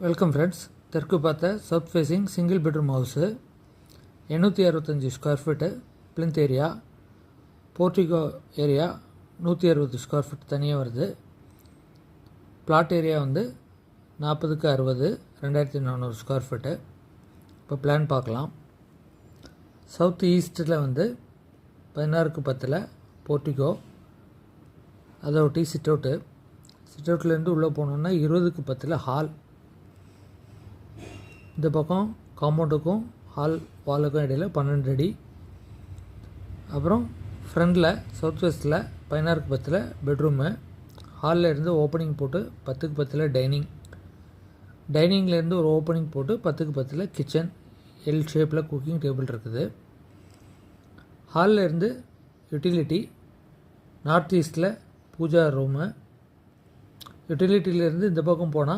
Welcome friends தெற்கு பார்த்த south facing single bedroom house எண்ணூற்றி அறுபத்தஞ்சி square feet plinth area portico area நூற்றி அறுபது ஸ்கொயர் ஃபீட் தனியாக வருது. பிளாட் ஏரியா வந்து நாற்பதுக்கு அறுபது ரெண்டாயிரத்தி நானூறு ஸ்கொயர் ஃபீட்டு இப்போ பிளான் பார்க்கலாம். சவுத் ஈஸ்ட்டில் வந்து பதினாறுக்கு பத்தில் போர்ட்டிகோ அதை ஒட்டி சிட் அவுட்டு சிட் அவுட்லேருந்து உள்ளே போனோன்னா இருபதுக்கு பத்தில் ஹால் இந்த பக்கம் காம்பவுண்டுக்கும் ஹால் வாலுக்கும் இடையில் பன்னெண்டு அடி. அப்புறம் ஃப்ரண்டில் சவுத் வெஸ்ட்டில் பதினாறுக்கு பத்தில் பெட்ரூமு ஹாலில் இருந்து ஓப்பனிங் போட்டு பத்துக்கு பத்தில் டைனிங் டைனிங்லேருந்து ஒரு ஓப்பனிங் போட்டு பத்துக்கு பத்தில் கிச்சன் எல் ஷேப்பில் குக்கிங் டேபிள் இருக்குது. ஹாலில் இருந்து யூட்டிலிட்டி நார்த் ஈஸ்ட்டில் பூஜா ரூமு யூட்டிலிட்டியிலேருந்து இந்த பக்கம் போனால்